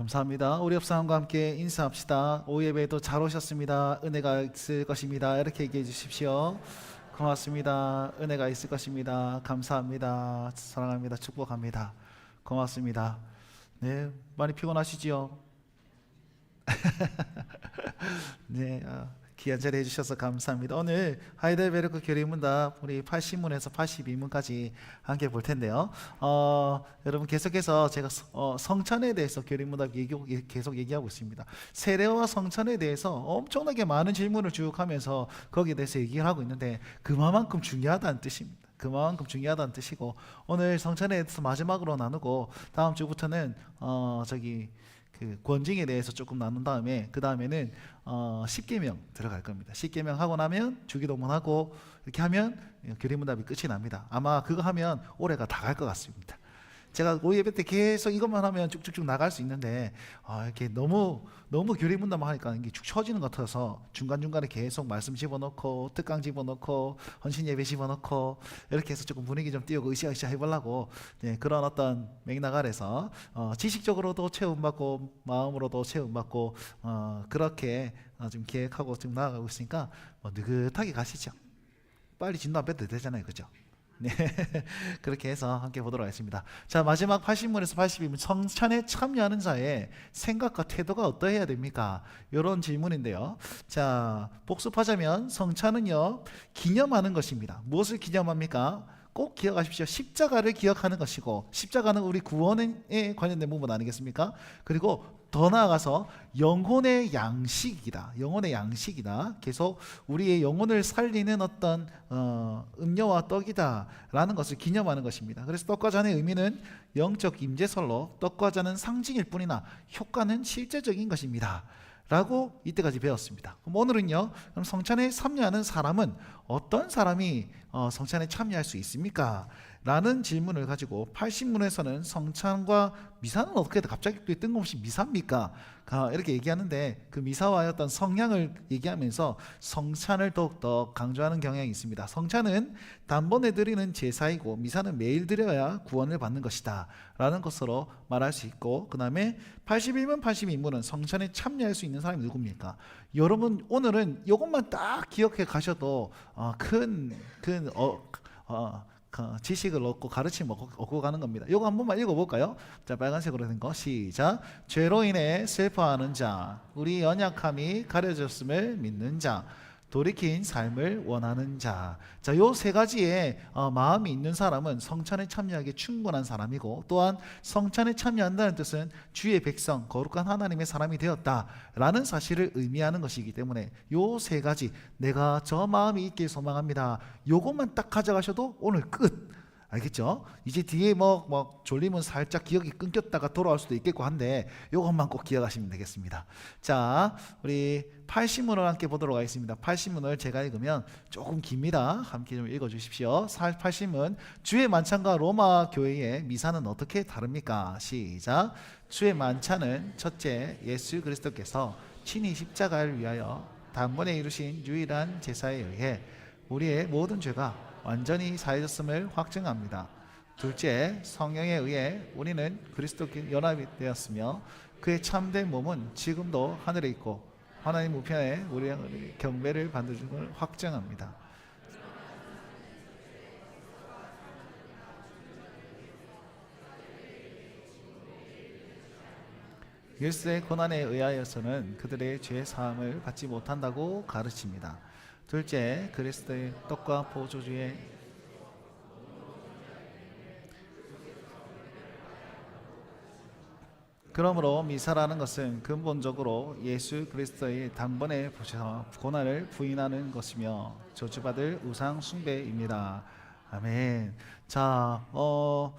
감사합니다. 우리 옆사람과 함께 인사합시다. 오예배도 잘 오셨습니다. 은혜가 있을 것입니다. 이렇게 얘기해 주십시오. 고맙습니다. 은혜가 있을 것입니다. 감사합니다. 사랑합니다. 축복합니다. 고맙습니다. 네, 많이 피곤하시지요? 네, 아, 귀한 자리 해주셔서 감사합니다. 오늘 하이델베르크 교리문답 우리 80문에서 82문까지 함께 볼 텐데요. 어, 여러분 계속해서 제가 서- 어, 성찬에 대해서 교리문답 얘기, 계속 얘기하고 있습니다. 세례와 성찬에 대해서 엄청나게 많은 질문을 쭉 하면서 거기에 대해서 얘기를 하고 있는데 그만큼 중요하다는 뜻입니다. 그만큼 중요하다는 뜻이고 오늘 성찬에 대해서 마지막으로 나누고 다음 주부터는 어 저기 그 권징에 대해서 조금 나눈 다음에 그 다음에는 어 10계명 들어갈 겁니다. 10계명 하고 나면 주기도문 하고 이렇게 하면 교리문답이 끝이 납니다. 아마 그거 하면 올해가 다 갈 것 같습니다. 제가 오예배 때 계속 이것만 하면 쭉쭉쭉 나갈 수 있는데 아, 이렇게 너무 너무 교리 문답만 하니까 이게 축 처지는 것 같아서 중간 중간에 계속 말씀 집어넣고 특강 집어넣고 헌신 예배 집어넣고 이렇게 해서 조금 분위기 좀 띄우고 으쌰으쌰 해보려고 네, 그런 어떤 맥락 아래서 어, 지식적으로도 체험받고 마음으로도 체험받고 어, 그렇게 어, 지금 계획하고 지금 나아가고 있으니까 뭐 느긋하게 가시죠. 빨리 진도 안 빼도 되잖아요, 그죠? 네, 그렇게 해서 함께 보도록 하겠습니다. 자, 마지막 80문에서 82문 성찬에 참여하는 자의 생각과 태도가 어떠해야 됩니까? 이런 질문인데요. 자, 복습하자면 성찬은요 기념하는 것입니다. 무엇을 기념합니까? 꼭 기억하십시오. 십자가를 기억하는 것이고 십자가는 우리 구원에 관련된 부분 아니겠습니까? 그리고 더 나아가서 영혼의 양식이다. 영혼의 양식이다. 계속 우리의 영혼을 살리는 어떤 어, 음료와 떡이다라는 것을 기념하는 것입니다. 그래서 떡과 잔의 의미는 영적 임재설로 떡과 잔은 상징일 뿐이나 효과는 실제적인 것입니다. 라고 이때까지 배웠습니다. 그럼 오늘은요. 그럼 성찬에 참여하는 사람은 어떤 사람이 어, 성찬에 참여할 수 있습니까? 라는 질문을 가지고 80문에서는 성찬과 미사는 어떻게 갑자기 또 뜬금없이 미사입니까? 가 이렇게 얘기하는데 그 미사와의 어떤 성향을 얘기하면서 성찬을 더욱더 강조하는 경향이 있습니다. 성찬은 단번에 드리는 제사이고 미사는 매일 드려야 구원을 받는 것이다 라는 것으로 말할 수 있고 그 다음에 81문 82문은 성찬에 참여할 수 있는 사람이 누굽니까? 여러분 오늘은 이것만 딱 기억해 가셔도 어, 큰, 큰 어, 어, 그 지식을 얻고 가르침을 얻고, 가는 겁니다. 이거 한 번만 읽어볼까요? 자 빨간색으로 된 거 시작. 죄로 인해 슬퍼하는 자, 우리 연약함이 가려졌음을 믿는 자, 돌이킨 삶을 원하는 자. 자, 요 세 가지의 어, 마음이 있는 사람은 성찬에 참여하기 충분한 사람이고 또한 성찬에 참여한다는 뜻은 주의 백성, 거룩한 하나님의 사람이 되었다라는 사실을 의미하는 것이기 때문에 요 세 가지 내가 저 마음이 있길 소망합니다. 요것만 딱 가져가셔도 오늘 끝. 알겠죠? 이제 뒤에 뭐, 뭐 졸리면 살짝 기억이 끊겼다가 돌아올 수도 있겠고 한데 요것만 꼭 기억하시면 되겠습니다. 자, 우리 80문을 함께 보도록 하겠습니다. 80문을 제가 읽으면 조금 깁니다. 함께 좀 읽어 주십시오. 80문 주의 만찬과 로마 교회의 미사는 어떻게 다릅니까? 시작. 주의 만찬은 첫째 예수 그리스도께서 친히 십자가를 위하여 단번에 이루신 유일한 제사에 의해 우리의 모든 죄가 완전히 사해졌음을 확증합니다. 둘째, 성령에 의해 우리는 그리스도께 연합이 되었으며 그의 참된 몸은 지금도 하늘에 있고 하나님 우편에 우리의 경배를 받는 걸 확증합니다. 그리스도의 고난에 의하여서는 그들의 죄 사함을 받지 못한다고 가르칩니다. 둘째, 그리스도의 떡과 보조주의 그러므로 미사라는 것은 근본적으로 예수 그리스도의 단번에 보셔 고난을 부인하는 것이며 저주받을 우상 숭배입니다. 아멘. 자, 어,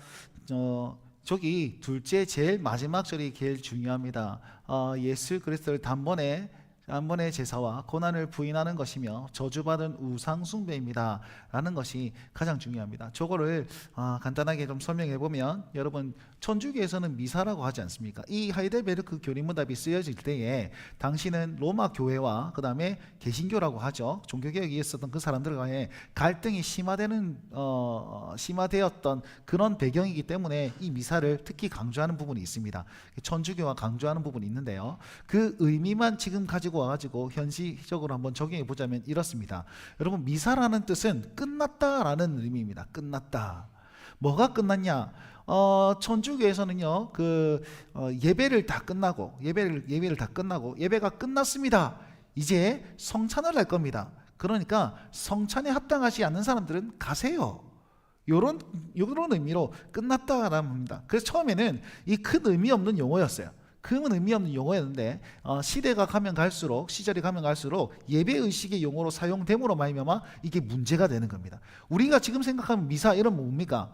어, 저기 둘째 제일 마지막 절이 제일 중요합니다. 어, 예수 그리스도를 단번에 단번의 제사와 고난을 부인하는 것이며 저주받은 우상 숭배입니다 라는 것이 가장 중요합니다. 저거를 아, 간단하게 좀 설명해 보면 여러분 천주교에서는 미사라고 하지 않습니까? 이 하이델베르크 교리문답이 쓰여질 때에 당시는 로마 교회와 그 다음에 개신교라고 하죠. 종교 개혁이 있었던 그 사람들과의 갈등이 심화되는 어, 심화되었던 그런 배경이기 때문에 이 미사를 특히 강조하는 부분이 있습니다. 천주교와 강조하는 부분이 있는데요. 그 의미만 지금 가지고 와가지고 현실적으로 한번 적용해 보자면 이렇습니다. 여러분 미사라는 뜻은 끝났다라는 의미입니다. 끝났다. 뭐가 끝났냐? 어, 천주교에서는요, 그 어, 예배를 다 끝나고 예배를 예배를 다 끝나고 예배가 끝났습니다. 이제 성찬을 할 겁니다. 그러니까 성찬에 합당하지 않는 사람들은 가세요. 요런 요런 의미로 끝났다라는 겁니다. 그래서 처음에는 이 큰 의미 없는 용어였어요. 큰 의미 없는 용어였는데 어, 시대가 가면 갈수록 시절이 가면 갈수록 예배 의식의 용어로 사용됨으로 말미암아 이게 문제가 되는 겁니다. 우리가 지금 생각하면 미사 이런 뭡니까?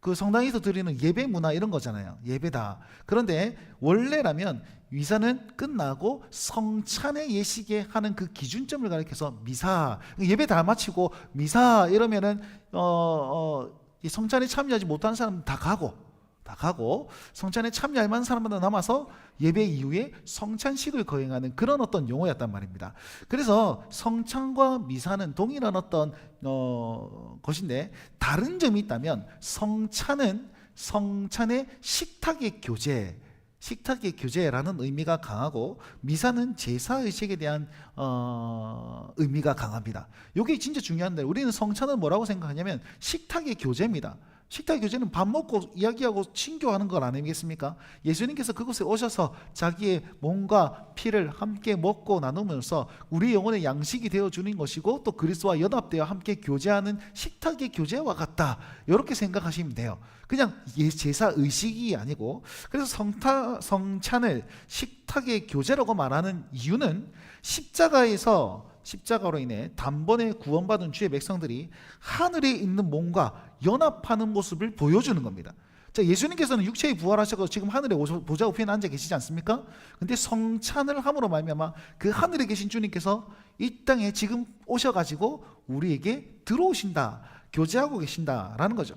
그 성당에서 드리는 예배 문화 이런 거잖아요. 예배다. 그런데 원래라면 미사는 끝나고 성찬의 예식에 하는 그 기준점을 가리켜서 미사 예배 다 마치고 미사 이러면은 어, 어, 이 성찬에 참여하지 못한 사람 다 가고 다 가고 성찬에 참여할 만한 사람만 남아서 예배 이후에 성찬식을 거행하는 그런 어떤 용어였단 말입니다. 그래서 성찬과 미사는 동일한 어떤 어, 것인데 다른 점이 있다면 성찬은 성찬의 식탁의 교제 식탁의 교제라는 의미가 강하고 미사는 제사 의식에 대한 어, 의미가 강합니다. 이게 진짜 중요한데 우리는 성찬을 뭐라고 생각하냐면 식탁의 교제입니다. 식탁 교제는 밥 먹고 이야기하고 친교하는 것 아니겠습니까? 예수님께서 그곳에 오셔서 자기의 몸과 피를 함께 먹고 나누면서 우리 영혼의 양식이 되어 주는 것이고 또 그리스도와 연합되어 함께 교제하는 식탁의 교제와 같다. 이렇게 생각하시면 돼요. 그냥 예, 제사 의식이 아니고 그래서 성타, 성찬을 식탁의 교제라고 말하는 이유는 십자가에서 십자가로 인해 단번에 구원받은 주의 백성들이 하늘에 있는 몸과 연합하는 모습을 보여주는 겁니다. 자, 예수님께서는 육체에 부활하셔서 지금 하늘에 오셔- 보좌 우편에 앉아 계시지 않습니까? 근데 성찬을 함으로 말미암아 그 하늘에 계신 주님께서 이 땅에 지금 오셔 가지고 우리에게 들어오신다, 교제하고 계신다라는 거죠.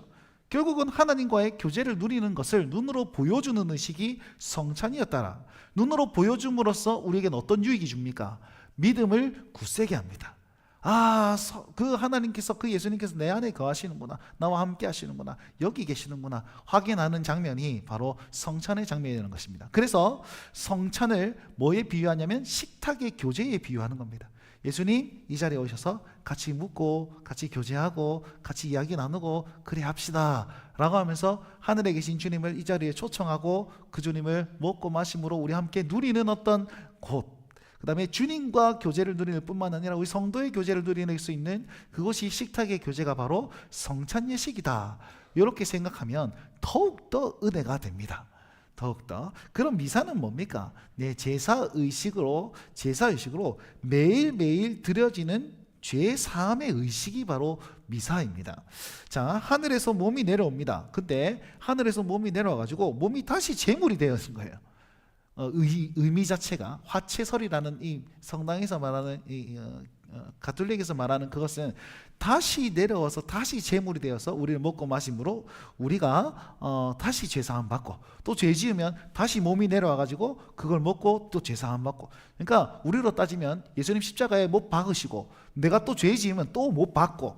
결국은 하나님과의 교제를 누리는 것을 눈으로 보여주는 의식이 성찬이었다라. 눈으로 보여줌으로써 우리에게는 어떤 유익이 줍니까? 믿음을 굳세게 합니다. 아, 서- 그 하나님께서 그 예수님께서 내 안에 거하시는구나. 나와 함께 하시는구나. 여기 계시는구나. 확인하는 장면이 바로 성찬의 장면이라는 것입니다. 그래서 성찬을 뭐에 비유하냐면 식탁의 교제에 비유하는 겁니다. 예수님 이 자리에 오셔서 같이 묵고 같이 교제하고 같이 이야기 나누고 그래 합시다 라고 하면서 하늘에 계신 주님을 이 자리에 초청하고 그 주님을 먹고 마심으로 우리 함께 누리는 어떤 곳 그 다음에 주님과 교제를 누리는 뿐만 아니라 우리 성도의 교제를 누리는 수 있는 그것이 식탁의 교제가 바로 성찬 예식이다. 이렇게 생각하면 더욱더 은혜가 됩니다. 더욱더 그럼 미사는 뭡니까? 내 제사 의식으로 제사 의식으로 매일매일 드려지는 죄 사함의 의식이 바로 미사입니다. 자, 하늘에서 몸이 내려옵니다. 근데 하늘에서 몸이 내려와 가지고 몸이 다시 제물이 되어진 거예요. 어, 의, 의미 자체가 화채설이라는 이 성당에서 말하는 이 어, 어, 가톨릭에서 말하는 그것은 다시 내려와서 다시 제물이 되어서 우리를 먹고 마심으로 우리가 어, 다시 죄사함 받고 또 죄 지으면 다시 몸이 내려와 가지고 그걸 먹고 또 죄사함 받고. 그러니까 우리로 따지면 예수님 십자가에 못 박으시고 내가 또 죄 지으면 또 못 받고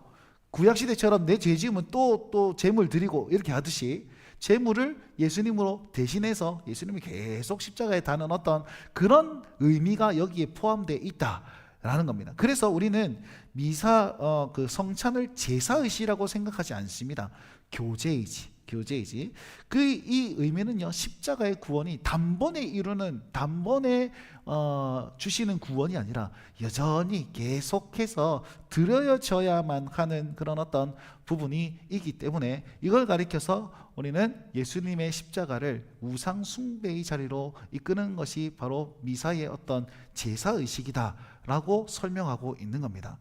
구약 시대처럼 내 죄 지으면 또 또 제물 드리고 이렇게 하듯이 제물을 예수님으로 대신해서 예수님이 계속 십자가에 다는 어떤 그런 의미가 여기에 포함되어 있다 라는 겁니다. 그래서 우리는 미사 어, 그 성찬을 제사의시라고 생각하지 않습니다. 교제의지. 교제이지. 그 이 의미는요 십자가의 구원이 단번에 이루는 단번에 어, 주시는 구원이 아니라 여전히 계속해서 드려져야만 하는 그런 어떤 부분이 있기 때문에 이걸 가리켜서 우리는 예수님의 십자가를 우상 숭배의 자리로 이끄는 것이 바로 미사의 어떤 제사 의식이다 라고 설명하고 있는 겁니다.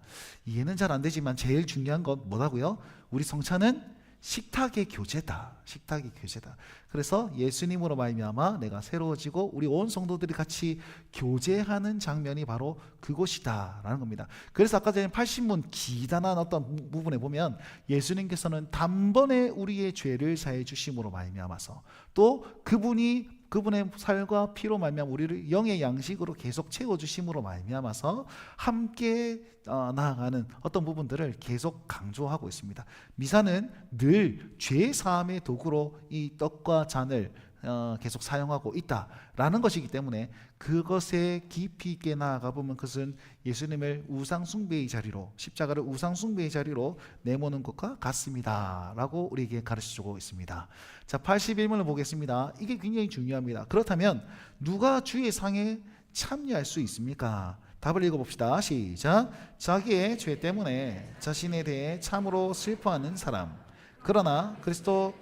이해는 잘 안 되지만 제일 중요한 건 뭐라고요? 우리 성찬은 식탁의 교제다. 식탁의 교제다. 그래서 예수님으로 말미암아 내가 새로워지고 우리 온 성도들이 같이 교제하는 장면이 바로 그곳이다라는 겁니다. 그래서 아까 전에 80문 기단한 어떤 부- 부분에 보면 예수님께서는 단번에 우리의 죄를 사해 주심으로 말미암아서 또 그분이 그분의 살과 피로 말미암아 우리를 영의 양식으로 계속 채워 주심으로 말미암아서 함께 어, 나아가는 어떤 부분들을 계속 강조하고 있습니다. 미사는 늘 죄 사함의 도구로 이 떡과 잔을 어, 계속 사용하고 있다라는 것이기 때문에 그것에 깊이 있게 나아가 보면 그것은 예수님을 우상 숭배의 자리로 십자가를 우상 숭배의 자리로 내모는 것과 같습니다라고 우리에게 가르쳐주고 있습니다. 자, 81문을 보겠습니다. 이게 굉장히 중요합니다. 그렇다면 누가 주의 상에 참여할 수 있습니까? 답을 읽어봅시다. 시작. 자기의 죄 때문에 자신에 대해 참으로 슬퍼하는 사람. 그러나 그리스도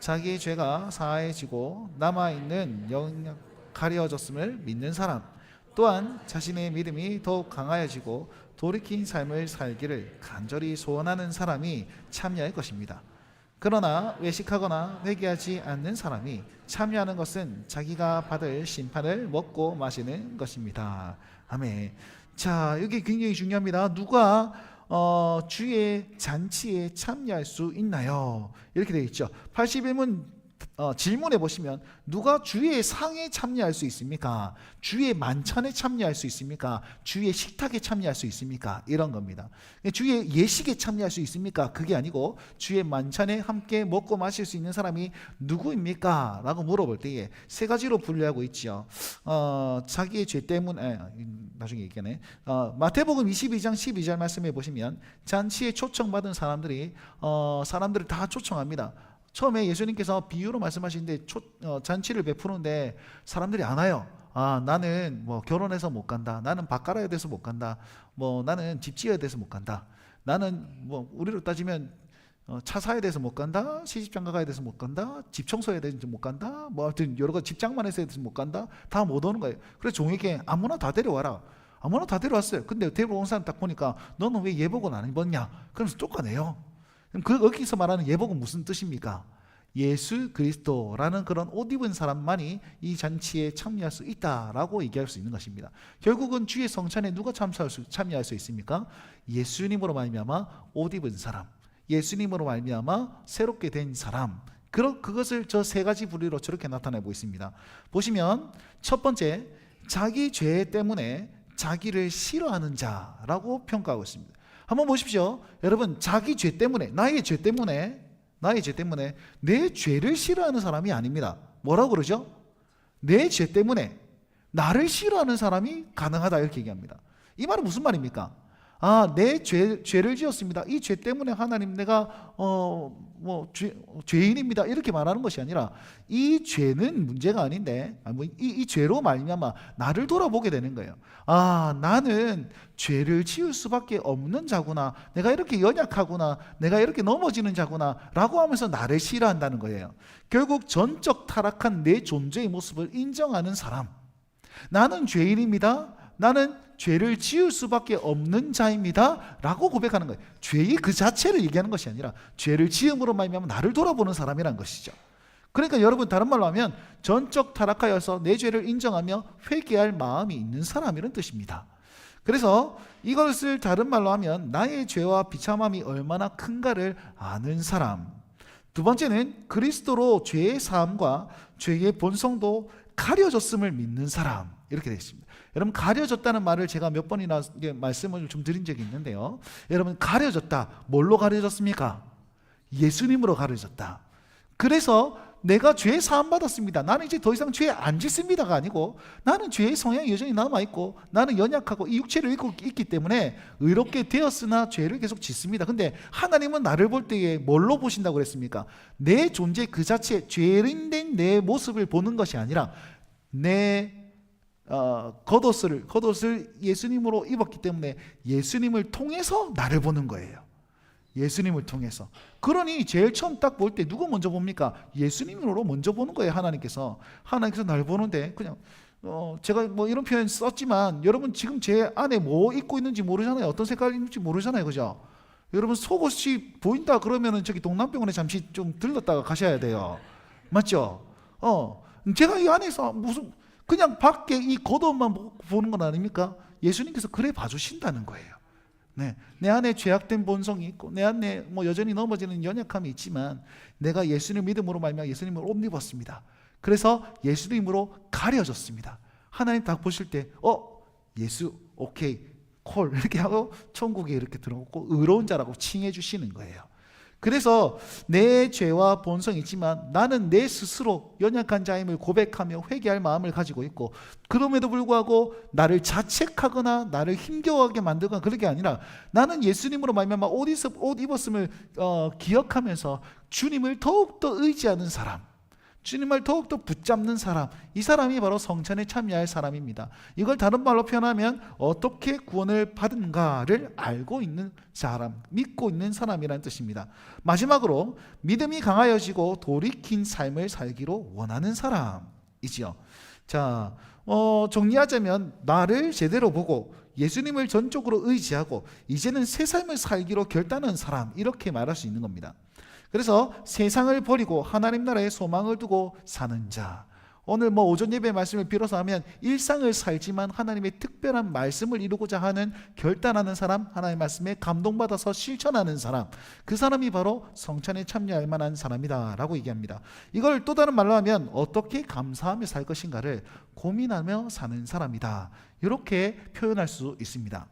자기의 죄가 사해지고 남아있는 영역 가려졌음을 믿는 사람. 또한 자신의 믿음이 더욱 강하여지고 돌이킨 삶을 살기를 간절히 소원하는 사람이 참여할 것입니다. 그러나 외식하거나 회개하지 않는 사람이 참여하는 것은 자기가 받을 심판을 먹고 마시는 것입니다. 아멘. 자, 여기 굉장히 중요합니다. 누가 어, 주의 잔치에 참여할 수 있나요? 이렇게 되어 있죠. 81문 어, 질문해 보시면 누가 주의 상에 참여할 수 있습니까? 주의 만찬에 참여할 수 있습니까? 주의 식탁에 참여할 수 있습니까? 이런 겁니다. 주의 예식에 참여할 수 있습니까? 그게 아니고 주의 만찬에 함께 먹고 마실 수 있는 사람이 누구입니까? 라고 물어볼 때에 세 가지로 분류하고 있죠. 어, 자기의 죄 때문에 아, 나중에 얘기하네. 어, 마태복음 22장 12절 말씀해 보시면 잔치에 초청받은 사람들이 어, 사람들을 다 초청합니다. 처음에 예수님께서 비유로 말씀하시는데 초, 어, 잔치를 베푸는데 사람들이 안 와요. 아 나는 뭐 결혼해서 못 간다. 나는 밥 갈아야 돼서 못 간다. 뭐 나는 집 지어야 돼서 못 간다. 나는 뭐 우리로 따지면 어, 차 사야 돼서 못 간다. 시집장가 가야 돼서 못 간다. 집 청소해야 돼서 못 간다. 뭐 하여튼 여러 가지 집장만 해서 해서 못 간다. 다 못 오는 거예요. 그래서 종에게 아무나 다 데려와라. 아무나 다 데려왔어요. 근데 데려온 사람 딱 보니까 너는 왜 예복은 안 입었냐? 그러면서 쫓아내요. 그럼 그 여기서 말하는 예복은 무슨 뜻입니까? 예수 그리스도라는 그런 옷 입은 사람만이 이 잔치에 참여할 수 있다라고 얘기할 수 있는 것입니다. 결국은 주의 성찬에 누가 참여할 수, 참여할 수 있습니까? 예수님으로 말미암아 옷 입은 사람, 예수님으로 말미암아 새롭게 된 사람. 그런 그것을 저 세 가지 부류로 저렇게 나타내고 있습니다. 보시면 첫 번째 자기 죄 때문에 자기를 싫어하는 자라고 평가하고 있습니다. 한번 보십시오. 여러분, 자기 죄 때문에, 나의 죄 때문에, 나의 죄 때문에 내 죄를 싫어하는 사람이 아닙니다. 뭐라고 그러죠? 내 죄 때문에 나를 싫어하는 사람이 가능하다 이렇게 얘기합니다. 이 말은 무슨 말입니까? 아, 내 죄, 죄를 지었습니다. 이 죄 때문에 하나님 내가 어, 뭐 죄, 죄인입니다. 이렇게 말하는 것이 아니라 이 죄는 문제가 아닌데 아, 뭐 이, 이 죄로 말미암아 나를 돌아보게 되는 거예요. 아, 나는 죄를 지을 수밖에 없는 자구나. 내가 이렇게 연약하구나. 내가 이렇게 넘어지는 자구나 라고 하면서 나를 싫어한다는 거예요. 결국 전적 타락한 내 존재의 모습을 인정하는 사람. 나는 죄인입니다. 나는 죄를 지을 수밖에 없는 자입니다. 라고 고백하는 거예요. 죄의 그 자체를 얘기하는 것이 아니라 죄를 지음으로 말미암아 나를 돌아보는 사람이란 것이죠. 그러니까 여러분 다른 말로 하면 전적 타락하여서 내 죄를 인정하며 회개할 마음이 있는 사람이라는 뜻입니다. 그래서 이것을 다른 말로 하면 나의 죄와 비참함이 얼마나 큰가를 아는 사람. 두 번째는 그리스도로 죄의 사함과 죄의 본성도 가려졌음을 믿는 사람. 이렇게 되어 있습니다. 여러분 가려졌다는 말을 제가 몇 번이나 말씀을 좀 드린 적이 있는데요. 여러분 가려졌다. 뭘로 가려졌습니까? 예수님으로 가려졌다. 그래서 내가 죄 사함 받았습니다. 나는 이제 더 이상 죄 안 짓습니다가 아니고 나는 죄의 성향이 여전히 남아 있고 나는 연약하고 이 육체를 입고 있기 때문에 의롭게 되었으나 죄를 계속 짓습니다. 근데 하나님은 나를 볼 때에 뭘로 보신다고 그랬습니까? 내 존재 그 자체 죄인된 내 모습을 보는 것이 아니라 내 어, 겉옷을 겉옷을 예수님으로 입었기 때문에 예수님을 통해서 나를 보는 거예요. 예수님을 통해서. 그러니 제일 처음 딱 볼 때 누구 먼저 봅니까? 예수님으로 먼저 보는 거예요. 하나님께서. 하나님께서 날 보는데 그냥 어, 제가 뭐 이런 표현 썼지만 여러분 지금 제 안에 뭐 입고 있는지 모르잖아요. 어떤 색깔 입는지 모르잖아요. 그죠? 여러분 속옷이 보인다 그러면은 저기 동남병원에 잠시 좀 들렀다가 가셔야 돼요. 맞죠? 어, 제가 이 안에서 무슨 그냥 밖에 이 겉옷만 보- 보는 건 아닙니까? 예수님께서 그래 봐주신다는 거예요. 네, 내 안에 죄악된 본성이 있고 내 안에 뭐 여전히 넘어지는 연약함이 있지만 내가 예수님 믿음으로 말미암아 예수님을 옷 입었습니다. 그래서 예수님으로 가려졌습니다. 하나님 딱 보실 때, 어 예수 오케이 콜 이렇게 하고 천국에 이렇게 들어오고 의로운 자라고 칭해 주시는 거예요. 그래서 내 죄와 본성이 있지만 나는 내 스스로 연약한 자임을 고백하며 회개할 마음을 가지고 있고 그럼에도 불구하고 나를 자책하거나 나를 힘겨워하게 만들거나 그런 게 아니라 나는 예수님으로 말미암아 옷, 입었음을 어, 기억하면서 주님을 더욱더 의지하는 사람 주님을 더욱더 붙잡는 사람, 이 사람이 바로 성찬에 참여할 사람입니다. 이걸 다른 말로 표현하면 어떻게 구원을 받은가를 알고 있는 사람, 믿고 있는 사람이라는 뜻입니다. 마지막으로 믿음이 강하여지고 돌이킨 삶을 살기로 원하는 사람이지요. 자, 어, 정리하자면 나를 제대로 보고 예수님을 전적으로 의지하고 이제는 새 삶을 살기로 결단한 사람 이렇게 말할 수 있는 겁니다. 그래서 세상을 버리고 하나님 나라에 소망을 두고 사는 자. 오늘 뭐 오전 예배 말씀을 빌어서 하면 일상을 살지만 하나님의 특별한 말씀을 이루고자 하는 결단하는 사람, 하나님의 말씀에 감동받아서 실천하는 사람. 그 사람이 바로 성찬에 참여할 만한 사람이다라고 얘기합니다. 이걸 또 다른 말로 하면 어떻게 감사하며 살 것인가를 고민하며 사는 사람이다. 이렇게 표현할 수 있습니다.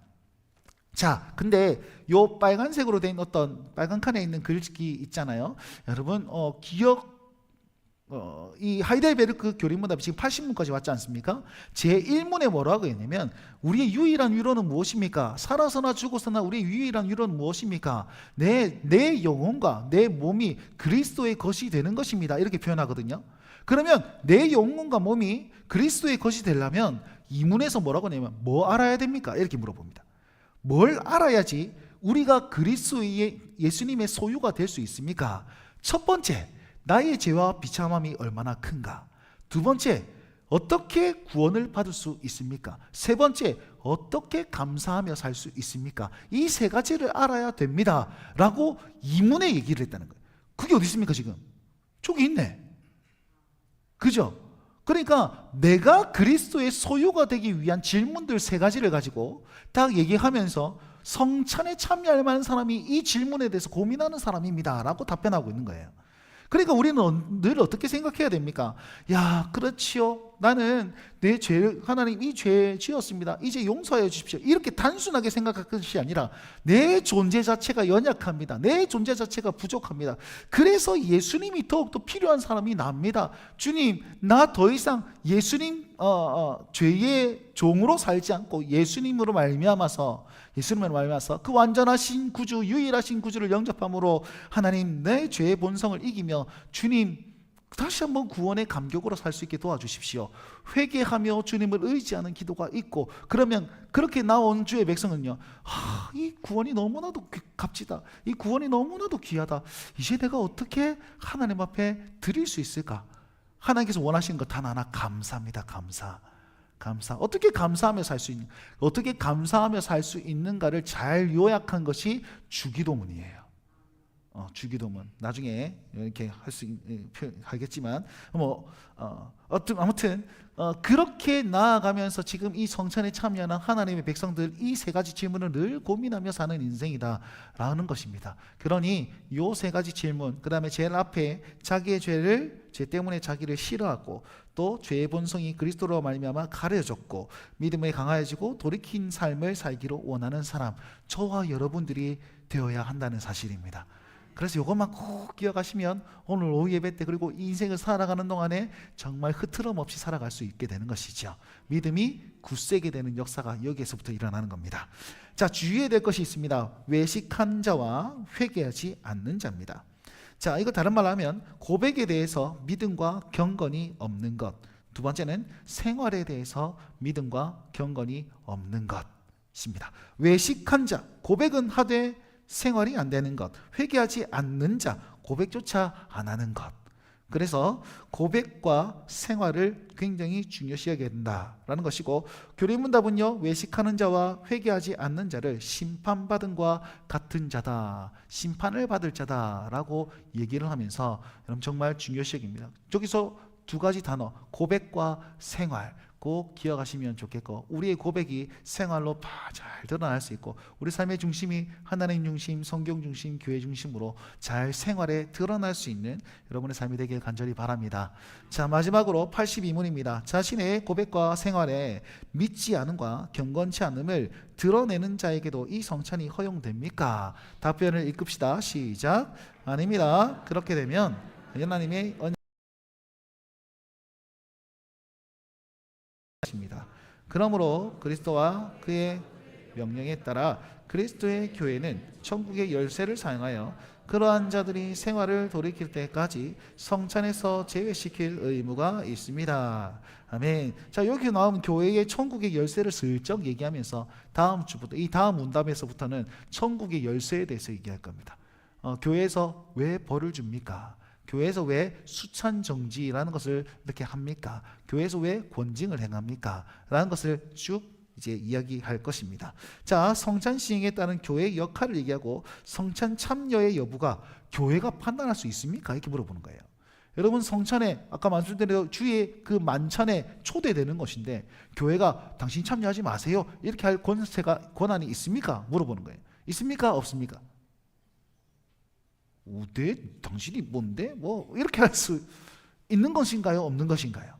자, 근데 요 빨간색으로 된 어떤 빨간 칸에 있는 글귀 있잖아요. 여러분, 어, 기억 어, 이 하이델베르크 교리문답이 지금 80문까지 왔지 않습니까? 제 1문에 뭐라고 했냐면 우리의 유일한 위로는 무엇입니까? 살아서나 죽어서나 우리의 유일한 위로는 무엇입니까? 내, 내 영혼과 내 몸이 그리스도의 것이 되는 것입니다. 이렇게 표현하거든요. 그러면 내 영혼과 몸이 그리스도의 것이 되려면 이문에서 뭐라고 하냐면 뭐 알아야 됩니까? 이렇게 물어봅니다. 뭘 알아야지 우리가 그리스도의 예수님의 소유가 될 수 있습니까? 첫 번째, 나의 죄와 비참함이 얼마나 큰가? 두 번째, 어떻게 구원을 받을 수 있습니까? 세 번째, 어떻게 감사하며 살 수 있습니까? 이 세 가지를 알아야 됩니다. 라고 이문에 얘기를 했다는 거예요. 그게 어디 있습니까, 지금? 저기 있네. 그죠? 그러니까 내가 그리스도의 소유가 되기 위한 질문들 세 가지를 가지고 딱 얘기하면서 성찬에 참여할 만한 사람이 이 질문에 대해서 고민하는 사람입니다 라고 답변하고 있는 거예요. 그러니까 우리는 늘 어떻게 생각해야 됩니까? 야, 그렇지요. 나는 내 죄, 하나님 이 죄 지었습니다. 이제 용서해 주십시오. 이렇게 단순하게 생각할 것이 아니라 내 존재 자체가 연약합니다. 내 존재 자체가 부족합니다. 그래서 예수님이 더욱더 필요한 사람이 납니다. 주님, 나 더 이상 예수님 어, 어, 죄의 종으로 살지 않고 예수님으로 말미암아서 예수님을 말미암아서 그 완전하신 구주, 유일하신 구주를 영접함으로 하나님 내 죄의 본성을 이기며 주님 다시 한번 구원의 감격으로 살 수 있게 도와주십시오. 회개하며 주님을 의지하는 기도가 있고 그러면 그렇게 나온 주의 백성은요. 아, 이 구원이 너무나도 귀- 값지다. 이 구원이 너무나도 귀하다. 이제 내가 어떻게 하나님 앞에 드릴 수 있을까? 하나님께서 원하시는 것 단 하나 감사합니다. 감사. 감사. 어떻게 감사하며 살 수 있는 어떻게 감사하며 살 수 있는가를 잘 요약한 것이 주기도문이에요. 어, 주기도문 나중에 이렇게 할 수 하겠지만 뭐 어, 어떤 아무튼 어, 그렇게 나아가면서 지금 이 성찬에 참여하는 하나님의 백성들 이 세 가지 질문을 늘 고민하며 사는 인생이다라는 것입니다. 그러니 요 세 가지 질문 그다음에 제일 앞에 자기의 죄를 죄 때문에 자기를 싫어하고 또 죄의 본성이 그리스도로 말미암아 가려졌고 믿음에 강하여지고 돌이킨 삶을 살기로 원하는 사람 저와 여러분들이 되어야 한다는 사실입니다. 그래서 이것만 꼭 기억하시면 오늘 오후 예배 때 그리고 이 인생을 살아가는 동안에 정말 흐트럼 없이 살아갈 수 있게 되는 것이죠. 믿음이 굳세게 되는 역사가 여기에서부터 일어나는 겁니다. 자, 주의해야 될 것이 있습니다. 외식한 자와 회개하지 않는 자입니다. 자, 이거 다른 말로 하면 고백에 대해서 믿음과 경건이 없는 것. 두 번째는 생활에 대해서 믿음과 경건이 없는 것입니다. 외식한 자, 고백은 하되 생활이 안 되는 것, 회개하지 않는 자, 고백조차 안 하는 것. 그래서 고백과 생활을 굉장히 중요시 여겨야 된다라는 것이고 교리 문답은요 외식하는 자와 회개하지 않는 자를 심판받은과 같은 자다 심판을 받을 자다라고 얘기를 하면서 여러분 정말 중요시 여깁니다 저기서 두 가지 단어 고백과 생활 꼭 기억하시면 좋겠고 우리의 고백이 생활로 다잘 드러날 수 있고 우리 삶의 중심이 하나님 중심, 성경 중심, 교회 중심으로 잘 생활에 드러날 수 있는 여러분의 삶이 되길 간절히 바랍니다. 자 마지막으로 82문입니다. 자신의 고백과 생활에 믿지 않음과 경건치 않음을 드러내는 자에게도 이 성찬이 허용됩니까? 답변을 읽읍시다. 시작. 아닙니다. 그렇게 되면 하나님의 언 입니다. 그러므로 그리스도와 그의 명령에 따라 그리스도의 교회는 천국의 열쇠를 사용하여 그러한 자들이 생활을 돌이킬 때까지 성찬에서 제외시킬 의무가 있습니다. 아멘. 자 여기 나오면 교회의 천국의 열쇠를 슬쩍 얘기하면서 다음 주부터 이 다음 문답에서부터는 천국의 열쇠에 대해서 얘기할 겁니다. 어, 교회에서 왜 벌을 줍니까? 교회에서 왜 수찬 정지라는 것을 이렇게 합니까? 교회에서 왜 권징을 행합니까? 라는 것을 쭉 이제 이야기할 것입니다. 자, 성찬 시행에 따른 교회의 역할을 얘기하고 성찬 참여의 여부가 교회가 판단할 수 있습니까? 이렇게 물어보는 거예요. 여러분 성찬에 아까 말씀드린 주의 그 만찬에 초대되는 것인데 교회가 당신 참여하지 마세요 이렇게 할 권세가 권한이 있습니까? 물어보는 거예요. 있습니까? 없습니까? 우대 당신이 뭔데 뭐 이렇게 할 수 있는 것인가요 없는 것인가요?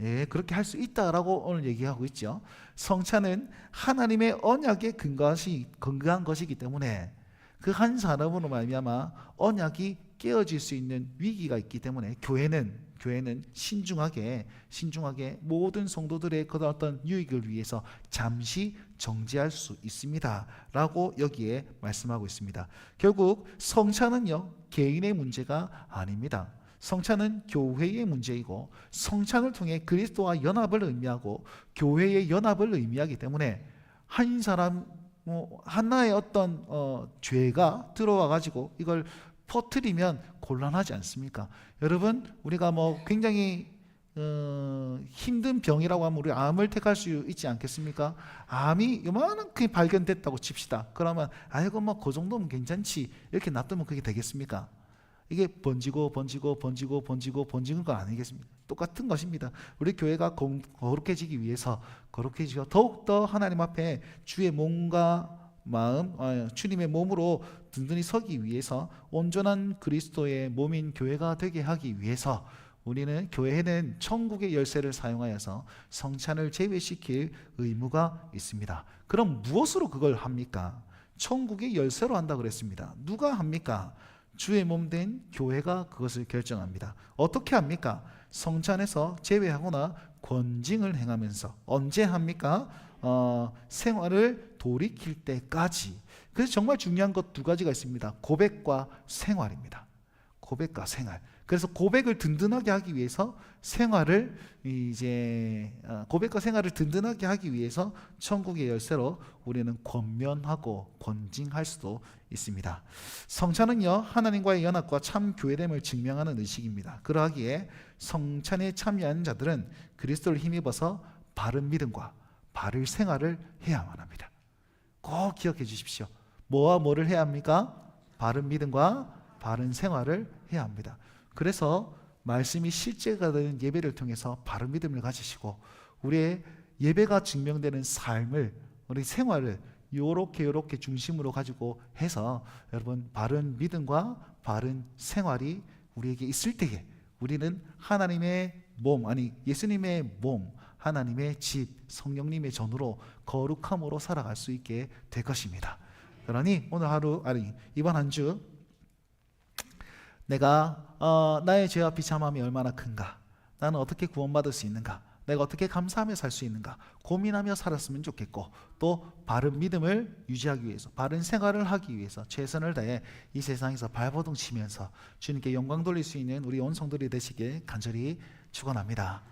예 그렇게 할 수 있다라고 오늘 얘기하고 있죠. 성찬은 하나님의 언약에 근거한 것이기 때문에 그 한 사람으로 말미암아 언약이 깨어질 수 있는 위기가 있기 때문에 교회는 교회는 신중하게 신중하게 모든 성도들의 그런 어떤 유익을 위해서 잠시 정지할 수 있습니다라고 여기에 말씀하고 있습니다. 결국 성찬은요 개인의 문제가 아닙니다. 성찬은 교회의 문제이고 성찬을 통해 그리스도와 연합을 의미하고 교회의 연합을 의미하기 때문에 한 사람 뭐 하나의 어떤 어, 죄가 들어와 가지고 이걸 퍼뜨리면 곤란하지 않습니까? 여러분 우리가 뭐 굉장히 어, 힘든 병이라고 하면 우리 암을 택할 수 있지 않겠습니까? 암이 요만하게 발견됐다고 칩시다. 그러면 아이고 뭐그 정도면 괜찮지 이렇게 놔두면 그게 되겠습니까? 이게 번지고 번지고 번지고 번지고 번지는 거 아니겠습니까? 똑같은 것입니다. 우리 교회가 거- 거룩해지기 위해서 거룩해지고 더욱더 하나님 앞에 주의 몸과 마음, 어, 주님의 몸으로 든든히 서기 위해서 온전한 그리스도의 몸인 교회가 되게 하기 위해서 우리는 교회에는 천국의 열쇠를 사용하여서 성찬을 제외시킬 의무가 있습니다. 그럼 무엇으로 그걸 합니까? 천국의 열쇠로 한다 그랬습니다. 누가 합니까? 주의 몸 된 교회가 그것을 결정합니다. 어떻게 합니까? 성찬에서 제외하거나 권징을 행하면서 언제 합니까? 어, 생활을 돌이킬 때까지. 그래서 정말 중요한 것 두 가지가 있습니다. 고백과 생활입니다. 고백과 생활. 그래서 고백을 든든하게 하기 위해서 생활을 이제 어, 고백과 생활을 든든하게 하기 위해서 천국의 열쇠로 우리는 권면하고 권징할 수도 있습니다. 성찬은요 하나님과의 연합과 참 교회됨을 증명하는 의식입니다. 그러하기에 성찬에 참여하는 자들은 그리스도를 힘입어서 바른 믿음과 바른 생활을 해야만 합니다. 꼭 기억해 주십시오. 뭐와 뭐를 해야 합니까? 바른 믿음과 바른 생활을 해야 합니다. 그래서 말씀이 실제가 되는 예배를 통해서 바른 믿음을 가지시고 우리의 예배가 증명되는 삶을 우리 생활을 요렇게 요렇게 중심으로 가지고 해서 여러분 바른 믿음과 바른 생활이 우리에게 있을 때에 우리는 하나님의 몸 아니 예수님의 몸 하나님의 집 성령님의 전으로 거룩함으로 살아갈 수 있게 될 것입니다. 그러니 오늘 하루 아니 이번 한주 내가 어, 나의 죄와 비참함이 얼마나 큰가. 나는 어떻게 구원받을 수 있는가. 내가 어떻게 감사하며 살 수 있는가. 고민하며 살았으면 좋겠고 또 바른 믿음을 유지하기 위해서 바른 생활을 하기 위해서 최선을 다해 이 세상에서 발버둥 치면서 주님께 영광 돌릴 수 있는 우리 온 성들이 되시길 간절히 축원합니다.